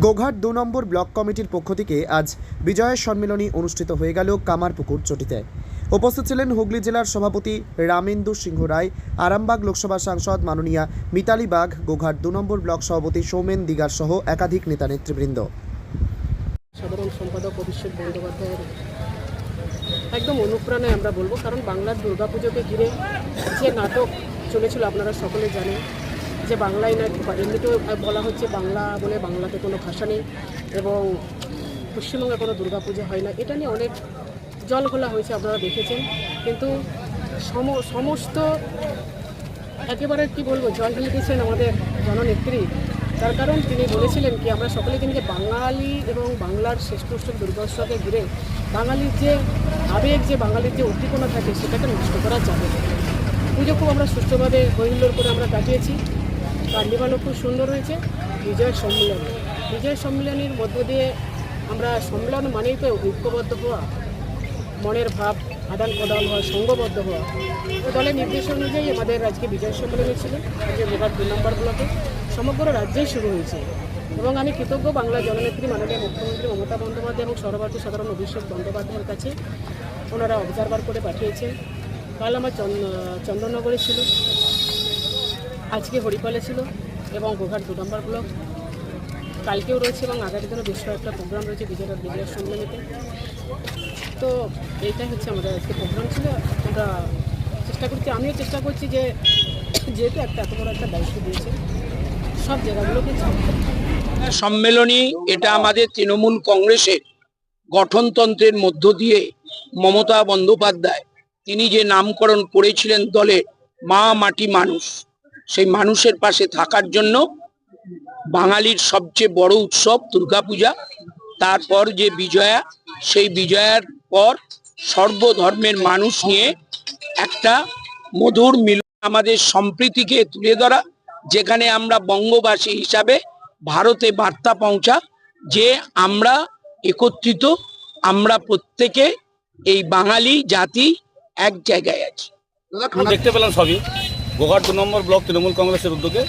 গোঘাট দু নম্বর ব্লক কমিটির পক্ষ থেকে আজ বিজয়ের সম্মেলনী অনুষ্ঠিত হয়ে গেল কামারপুকুর চটিতে। উপস্থিত ছিলেন হুগলি জেলার সভাপতি রামেন্দু সিংহ রায়, আরামবাগ লোকসভা সাংসদ মাননীয়া মিতালি বাগ গোঘাট দু নম্বর ব্লক সভাপতি সৌমেন দিগার সহ একাধিক নেতা নেতৃবৃন্দ। সাধারণ সম্পাদক অভিষেক বন্দ্যোপাধ্যায়ের একদম অনুপ্রাণে আমরা বলব, কারণ বাংলার দুর্গাপুজোকে ঘিরে যে নাটক চলেছিল আপনারা সকলে জানেন। যে বাংলায় না এমনিতেও বলা হচ্ছে বাংলা বলে বাংলাতে কোনো ভাষা নেই এবং পশ্চিমবঙ্গে কোনো দুর্গাপুজো হয় না। এটা নিয়ে অনেক জল ঘোলা হয়েছে আপনারা দেখেছেন। কিন্তু সম, সমস্ত একেবারে কি বলব, জল ঢেলে দিয়েছেন আমাদের জননেত্রী। তার কারণ তিনি বলেছিলেন কি, আমরা সকলে কিন্তু বাঙালি এবং বাংলার শ্রেষ্ঠ উৎসব দুর্গোৎসবকে ঘিরে বাঙালির যে আবেগ, যে বাঙালির যে উদ্দীপনা থাকে, সেটাকে নষ্ট করা যাবে পুজো খুব আমরা সুষ্ঠুভাবে হৈহুল্লোড় করে আমরা কাটিয়েছি। কার্নিভালও খুব সুন্দর হয়েছে, বিজয় সম্মেলন। বিজয় সম্মেলনের মধ্য দিয়ে আমরা সম্মেলন মানেই তো ঐক্যবদ্ধ হওয়া, মনের ভাব, আদান প্রদান হওয়া, সঙ্গবদ্ধ হওয়া। তো দলের নির্দেশ অনুযায়ী আমাদের আজকে বিজয় সম্মেলন হয়েছিল আজকে গোঘাট দুই নম্বর ব্লকে সমগ্র রাজ্যেই শুরু হয়েছে। এবং আমি কৃতজ্ঞ বাংলা জননেত্রী মাননীয় মুখ্যমন্ত্রী মমতা বন্দ্যোপাধ্যায় এবং সর্বভারতীয় সাধারণ অভিষেক বন্দ্যোপাধ্যায়ের কাছে ওনারা অবজারভার করে পাঠিয়েছেন। কাল আমার চন্দ- চন্দননগরে ছিল। আজকে হরিপালে ছিল এবং গোঘাট দু নম্বর ব্লক। কালকেও রয়েছে এবং আগামী দিনও বেশ কয়েকটা প্রোগ্রাম রয়েছে বিজয় বিজয়ের সম্মেলনীতে তো এইটাই হচ্ছে আমাদের আজকে প্রোগ্রাম ছিল। আমরা চেষ্টা করছি, আমিও চেষ্টা করছি যে যেহেতু একটা এত বড় একটা দায়িত্ব দিয়েছে, সব জায়গাগুলোকে সম্মেলনী, এটা আমাদের তৃণমূল কংগ্রেসের গঠনতন্ত্রের মধ্য দিয়ে মমতা বন্দ্যোপাধ্যায়, তিনি যে নামকরণ করেছিলেন দলে মা মাটি মানুষ। সেই মানুষের পাশে থাকার জন্য বাঙালির সবচেয়ে বড় উৎসব দুর্গাপূজা। তারপর যে বিজয়া, সেই বিজয়ার পর সর্বধর্মের মানুষ নিয়ে একটা মধুর মিলন আমাদের সম্প্রীতিকে তুলে ধরা, যেখানে আমরা বঙ্গবাসী হিসাবে ভারতে বার্তা পৌঁছা যে আমরা একত্রিত, আমরা প্রত্যেকে এই বাঙালি জাতি এক জায়গায় আছি। দেখতে পেলাম সবই। গোঘাট দু নম্বর ব্লক তৃণমূল কংগ্রেসের উদ্যোগে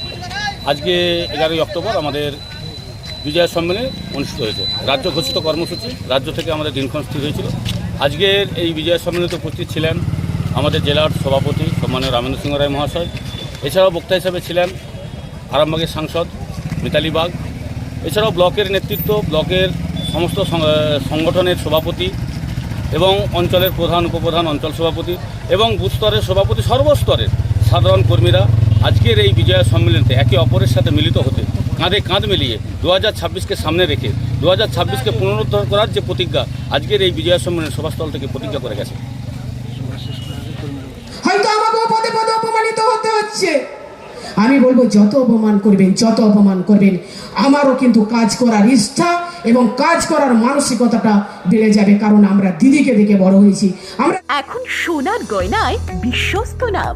আজকে এগারোই অক্টোবর আমাদের বিজয় সম্মেলনে অনুষ্ঠিত হয়েছে। রাজ্য ঘোষিত কর্মসূচি, রাজ্য থেকে আমাদের দিনক্ষণ স্থির হয়েছিল। আজকের এই বিজয় সম্মেলনে উপস্থিত ছিলেন আমাদের জেলার সভাপতি সম্মানীয় রামেন্দ্র সিংহ রায় মহাশয়, এছাড়াও বক্তা হিসেবে ছিলেন আরামবাগের সাংসদ মিতালি বাগ, এছাড়াও ব্লকের নেতৃত্ব, ব্লকের সমস্ত সংগঠনের সভাপতি এবং অঞ্চলের প্রধান, উপপ্রধান অঞ্চল সভাপতি এবং বুথ স্তরের সভাপতি সর্বস্তরের সাধারণ কর্মীরা আজকের এই বিজয়া সম্মেলনতে একে অপরের সাথে মিলিত হতে কাঁধে কাঁধ মিলিয়ে দু হাজার ছাব্বিশকে সামনে রেখে দু হাজার ছাব্বিশকে পুনরুদ্ধার করার যে প্রতিজ্ঞা আজকের এই বিজয়া সম্মেলনের সভাস্থল থেকে প্রতিজ্ঞা করে গেছে। হয়তো পদে পদে অপমানিত হতে হচ্ছে। আমি বলব যত অপমান করবেন যত অপমান করবেন আমারও কিন্তু কাজ করার ইচ্ছা এবং কাজ করার মানসিকতাটা বেড়ে যাবে কারণ আমরা দিদিকে দেখে বড় হয়েছি। আমরা এখন সোনার গয়নায় বিশ্বস্ত নাম।